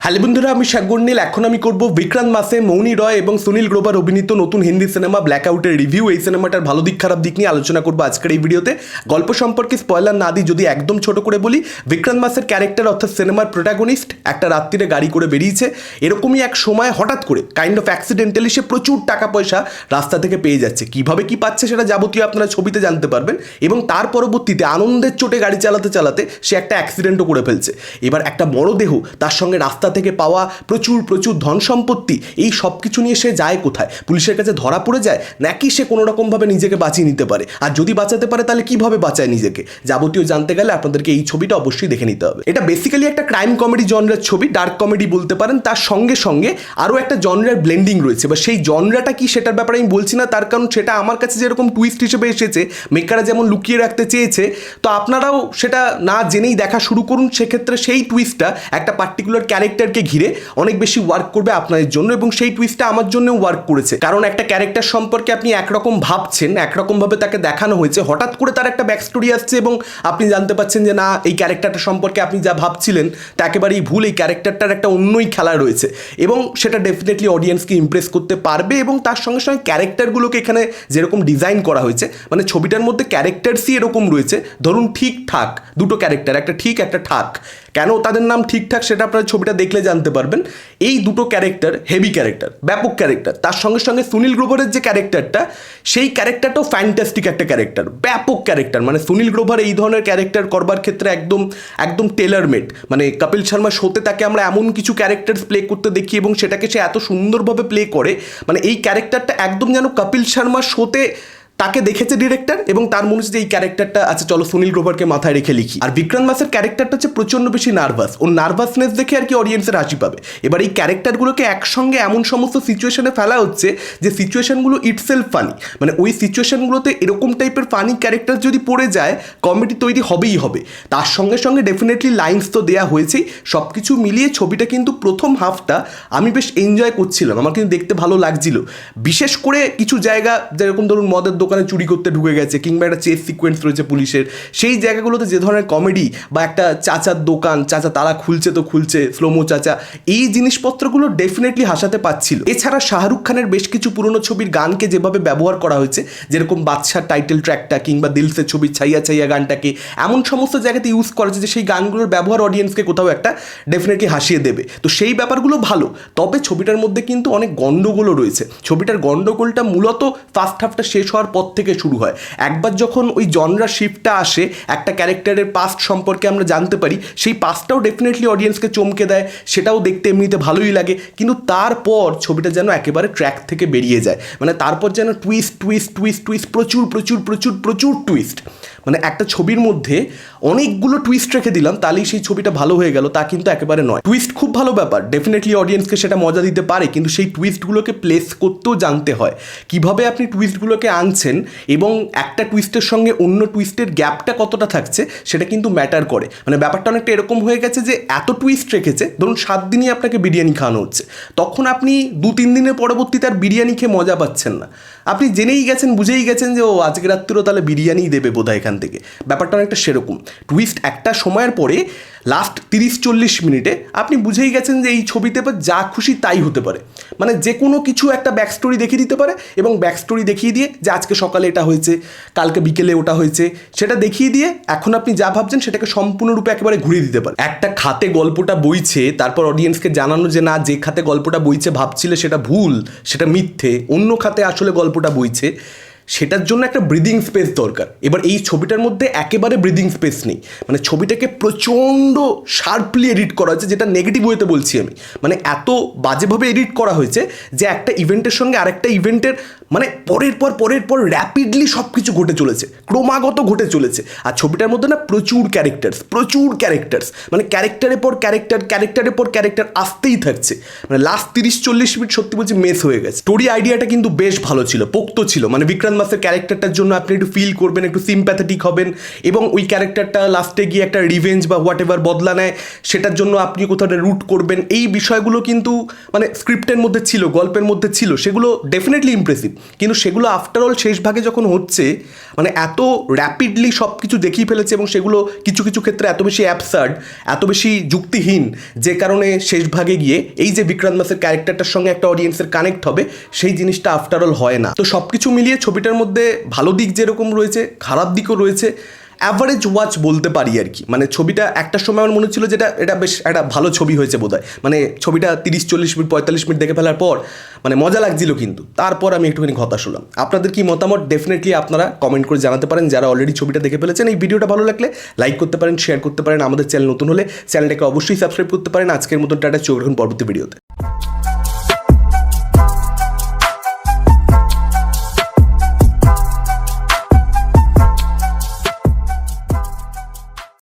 Hello বন্ধুরা, আমি সাগর নীল। এখন আমি করব বিক্রান্ত মাসে মৌনি রয় এবং সুনীল গ্রোভার অভিনীত নতুন হিন্দি সিনেমা ব্ল্যাক আউটের রিভিউ এই সিনেমাটার ভালো দিক, খারাপ দিক নিয়ে আলোচনা করব আজকের এই ভিডিওতে। গল্প সম্পর্কে স্পয়লার না দিই, যদি একদম ছোট করে বলি, বিক্রান্ত মাসের ক্যারেক্টার অর্থাৎ সিনেমার প্রোটাগনিস্ট একটা রাত্রিরে গাড়ি করে বেরিয়েছে। এরকমই এক সময় হঠাৎ করে কাইন্ড অফ অ্যাক্সিডেন্টালি সে প্রচুর টাকা পয়সা রাস্তা থেকে পেয়ে যাচ্ছে। কীভাবে কি পাচ্ছে সেটা যাবতীয় আপনারা ছবিতে জানতে পারবেন এবং তার পরবর্তীতে আনন্দের চোটে গাড়ি চালাতে চালাতে সে একটা অ্যাক্সিডেন্টও করে ফেলছে। এবার একটা বড় দেহ তার সঙ্গে রাস্তা থেকে পাওয়া প্রচুর প্রচুর ধন সম্পত্তি। এই সব কিছু নিয়ে সে যায় কোথায়? পুলিশের কাছে ধরা পড়ে যায়? নাকি সে কোনো রকমভাবে নিজেকে বাঁচিয়ে নিতে পারে? আর যদি বাঁচাতে পারে, তাহলে কীভাবে বাঁচায় নিজেকে? যাবতীয় জানতে গেলে আপনাদেরকে এই ছবিটা অবশ্যই দেখে নিতে হবে। এটা বেসিক্যালি একটা ক্রাইম কমেডি জনরের ছবি ডার্ক কমেডি বলতে পারেন। তার সঙ্গে সঙ্গে আরও একটা জনরের ব্লেন্ডিং রয়েছে। বা সেই জনরাটা কি সেটার ব্যাপারে আমি বলছি না, তার কারণ সেটা আমার কাছে যেরকম টুইস্ট হিসেবে এসেছে মেকাররা যেমন লুকিয়ে রাখতে চেয়েছে, তো আপনারাও সেটা না জেনেই দেখা শুরু করুন। সেক্ষেত্রে সেই টুইস্টটা একটা পার্টিকুলার ক্যারেক্টারকে ঘিরে অনেক বেশি ওয়ার্ক করবে আপনাদের জন্য এবং সেই টুইস্টটা আমার জন্যও ওয়ার্ক করেছে। কারণ একটা ক্যারেক্টার সম্পর্কে আপনি একরকম ভাবছেন, একরকমভাবে তাকে দেখানো হয়েছে, হঠাৎ করে তার একটা ব্যাক স্টোরি আসছে এবং আপনি জানতে পারছেন যে না, এই ক্যারেক্টারটা সম্পর্কে আপনি যা ভাবছিলেন, তা একেবারেই ভুল, এই ক্যারেক্টারটার একটা অন্যই খেলা রয়েছে। এবং সেটা ডেফিনেটলি অডিয়েন্সকে ইমপ্রেস করতে পারবে এবং তার সঙ্গে সঙ্গে ক্যারেক্টারগুলোকে এখানে যেরকম ডিজাইন করা হয়েছে মানে ছবিটার মধ্যে ক্যারেক্টারসই এরকম রয়েছে। ধরুন ঠিকঠাক দুটো ক্যারেক্টার একটা ঠিক, একটা ঠাক। কেন তাদের নাম ঠিকঠাক সেটা আপনারা ছবিটা দেখলে জানতে পারবেন। এই দুটো ক্যারেক্টার হেভি ক্যারেক্টার, ব্যাপক ক্যারেক্টার। তার সঙ্গে সঙ্গে সুনীল গ্রোভারের যে ক্যারেক্টারটা, সেই ক্যারেক্টারটাও ফ্যান্টাস্টিক একটা ক্যারেক্টার, ব্যাপক ক্যারেক্টার। মানে সুনীল গ্রোভার এই ধরনের ক্যারেক্টার করবার ক্ষেত্রে একদম একদম টেলার মেড মানে কপিল শর্মা শোতে তাকে আমরা এমন কিছু ক্যারেক্টার্স প্লে করতে দেখি এবং সেটাকে সে এত সুন্দরভাবে প্লে করে। মানে এই ক্যারেক্টারটা একদম যেন কপিল শর্মা শোতে তাকে দেখেছে ডিরেক্টর এবং তার মনে হচ্ছে যে এই ক্যারেক্টারটা আচ্ছা চলো সুনীল গ্রোভারকে মাথায় রেখে লিখি। আর বিক্রান্ত মাসের ক্যারেক্টারটা হচ্ছে প্রচণ্ড বেশি নার্ভাস ও নার্ভাসনেস দেখে আর কি অডিয়েন্সের হাসি পাবে। এবার এই ক্যারেক্টারগুলোকে একসঙ্গে এমন সমস্ত সিচুয়েশনে ফেলা হচ্ছে যে সিচুয়েশনগুলো ইটসেলফ ফানি মানে ওই সিচুয়েশনগুলোতে এরকম টাইপের ফানি ক্যারেক্টার যদি পড়ে যায় কমেডি তৈরি হবেই হবে। তার সঙ্গে সঙ্গে ডেফিনেটলি লাইন্স তো দেওয়া হয়েছেই। সব কিছু মিলিয়ে ছবিটা কিন্তু প্রথম হাফটা আমি বেশ এনজয় করছিলাম। আমার কিন্তু দেখতে ভালো লাগছিল। বিশেষ করে কিছু জায়গা, যেরকম ধরুন মদের দোকানে চুরি করতে ঢুকে গেছে, কিংবা একটা চেস সিকোয়েন্স রয়েছে পুলিশের, সেই জায়গাগুলোতে যে ধরনের কমেডি বা একটা চাচার দোকান, চাচা তারা খুলছে তো খুলছে স্লোমো চাচা, এই জিনিসপত্রগুলো ডেফিনেটলি হাসাতে পাচ্ছিল এছাড়া শাহরুখ খানের বেশ কিছু পুরনো ছবির গানকে যেভাবে ব্যবহার করা হয়েছে, যেরকম বাদশার টাইটেল ট্র্যাকটা কিংবা দিলসের ছবির ছাইয়া ছাইয়া গানটাকে, এমন সমস্ত জায়গাতে ইউজ করা যে সেই গানগুলোর ব্যবহার অডিয়েন্সকে কোথাও একটা ডেফিনেটলি হাসিয়ে দেবে। তো সেই ব্যাপারগুলো ভালো, তবে ছবিটার মধ্যে কিন্তু অনেক গণ্ডগোলও রয়েছে। ছবিটার গণ্ডগোলটা মূলত ফার্স্ট হাফটা শেষ হওয়ার পর থেকে শুরু হয়। একবার যখন ওই জনরা শিফটটা আসে, একটা ক্যারেক্টারের পাস্ট সম্পর্কে আমরা জানতে পারি, সেই পাস্টটাও ডেফিনেটলি অডিয়েন্সকে চমকে দেয়, সেটাও দেখতে এমনিতে ভালোই লাগে। কিন্তু তারপর ছবিটা যেন একেবারে ট্র্যাক থেকে বেরিয়ে যায়। মানে তারপর যেন টুইস্ট টুইস্ট টুইস্ট টুইস্ট প্রচুর প্রচুর প্রচুর প্রচুর টুইস্ট মানে একটা ছবির মধ্যে অনেকগুলো টুইস্ট রেখে দিলাম, তাহলেই সেই ছবিটা ভালো হয়ে গেল, তা কিন্তু একেবারে নয়। টুইস্ট খুব ভালো ব্যাপার ডেফিনেটলি অডিয়েন্সকে সেটা মজা দিতে পারে, কিন্তু সেই টুইস্টগুলোকে প্লেস করতেও জানতে হয়। কীভাবে আপনি টুইস্টগুলোকে আনছেন এবং একটা টুইস্টের সঙ্গে অন্য টুইস্টের গ্যাপটা কতটা থাকছে সেটা কিন্তু ম্যাটার করে। মানে ব্যাপারটা অনেকটা এরকম হয়ে গেছে যে এত টুইস্ট রেখেছে, ধরুন সাত দিনই আপনাকে বিরিয়ানি খাওয়ানো হচ্ছে, তখন আপনি দু তিন দিনের পরবর্তীতে আর বিরিয়ানি খেয়ে মজা পাচ্ছেন না। আপনি জেনেই গেছেন, বুঝেই গেছেন যে, ও, আজকে রাত্রিও তাহলে বিরিয়ানিই দেবে বোধহয় এখান থেকে। ব্যাপারটা অনেকটা সেরকম। টুইস্ট একটা সময়ের পরে লাস্ট তিরিশ চল্লিশ মিনিটে আপনি বুঝেই গেছেন যে এই ছবিতে যা খুশি তাই হতে পারে। মানে যে কোনো কিছু একটা ব্যাক স্টোরি দেখিয়ে দিতে পারে এবং ব্যাক স্টোরি দেখিয়ে দিয়ে যে আজকে সকালে এটা হয়েছে, কালকে বিকেলে ওটা হয়েছে, সেটা দেখিয়ে দিয়ে এখন আপনি যা ভাবছেন সেটাকে সম্পূর্ণরূপে একেবারে ঘুরিয়ে দিতে পারে। একটা খাতে গল্পটা বইছে, তারপর অডিয়েন্সকে জানানো যে না, যে খাতে গল্পটা বইছে ভাবছিলে সেটা ভুল, সেটা মিথ্যে, অন্য খাতে আসলে গল্পটা বইছে। সেটার জন্য একটা ব্রিদিং স্পেস দরকার। এবার এই ছবিটার মধ্যে একেবারে ব্রিদিং স্পেস নেই। মানে ছবিটাকে প্রচণ্ড শার্পলি এডিট করা হয়েছে, যেটা নেগেটিভ ওয়েতে বলছি আমি। মানে এত বাজেভাবে এডিট করা হয়েছে যে একটা ইভেন্টের সঙ্গে আরেকটা ইভেন্টের মানে পরের পর পরের পর র্যাপিডলি সব কিছু ঘটে চলেছে, ক্রমাগত ঘটে চলেছে। আর ছবিটার মধ্যে না প্রচুর ক্যারেক্টার্স প্রচুর ক্যারেক্টার্স মানে ক্যারেক্টারের পর ক্যারেক্টার ক্যারেক্টারের পর ক্যারেক্টার আসতেই থাকছে। মানে লাস্ট তিরিশ চল্লিশ মিনিট সত্যি বলছি মেস হয়ে গেছে। স্টোরি আইডিয়াটা কিন্তু বেশ ভালো ছিল, পোক্ত ছিল। মানে বিক্রান্ত মাসের ক্যারেক্টারটার জন্য আপনি একটু ফিল করবেন, একটু সিম্প্যাথেটিক হবেন। এবং ওই ক্যারেক্টারটা লাস্টে গিয়ে একটা রিভেঞ্জ বা হোয়াট এভার বদলা নেয়, সেটার জন্য আপনি কোথাও রুট করবেন। এই বিষয়গুলো কিন্তু মানে স্ক্রিপ্টের মধ্যে ছিল, গল্পের মধ্যে ছিল, সেগুলো ডেফিনেটলি ইমপ্রেসিভ কিন্তু সেগুলো আফটারঅল শেষ ভাগে যখন হচ্ছে মানে এত র্যাপিডলি সব কিছু দেখিয়ে ফেলেছে এবং সেগুলো কিছু কিছু ক্ষেত্রে এত বেশি অ্যাপসার্ড এত বেশি যুক্তিহীন, যে কারণে শেষ ভাগে গিয়ে এই যে বিক্রান্ত মাসের ক্যারেক্টারটার সঙ্গে একটা অডিয়েন্সের কানেক্ট হবে, সেই জিনিসটা আফটারঅল হয় না। তো সব কিছু মিলিয়ে ছবিটার মধ্যে ভালো দিক যেরকম রয়েছে, খারাপ দিকও রয়েছে অ্যাভারেজ ওয়াচ বলতে পারি আর কি। মানে ছবিটা একটা সময় আমার মনে হচ্ছিল যেটা এটা বেশ একটা ভালো ছবি হয়েছে বোধহয়। মানে ছবিটা তিরিশ, চল্লিশ মিনিট, পঁয়তাল্লিশ মিনিট দেখে ফেলার পর মানে মজা লাগছিল কিন্তু। তারপর আমি একটুখানি হতাশ হলাম। আপনাদের কি মতামত? ডেফিনেটলি আপনারা কমেন্ট করে জানাতে পারেন। যারা অলরেডি ছবিটা দেখে ফেলেছেন, এই ভিডিওটা ভালো লাগলে লাইক করতে পারেন শেয়ার করতে পারেন। আমাদের চ্যানেল নতুন হলে চ্যানেলটাকে অবশ্যই সাবস্ক্রাইব করতে পারেন। আজকের মতন টাটা চোখ পরবর্তী ভিডিওতে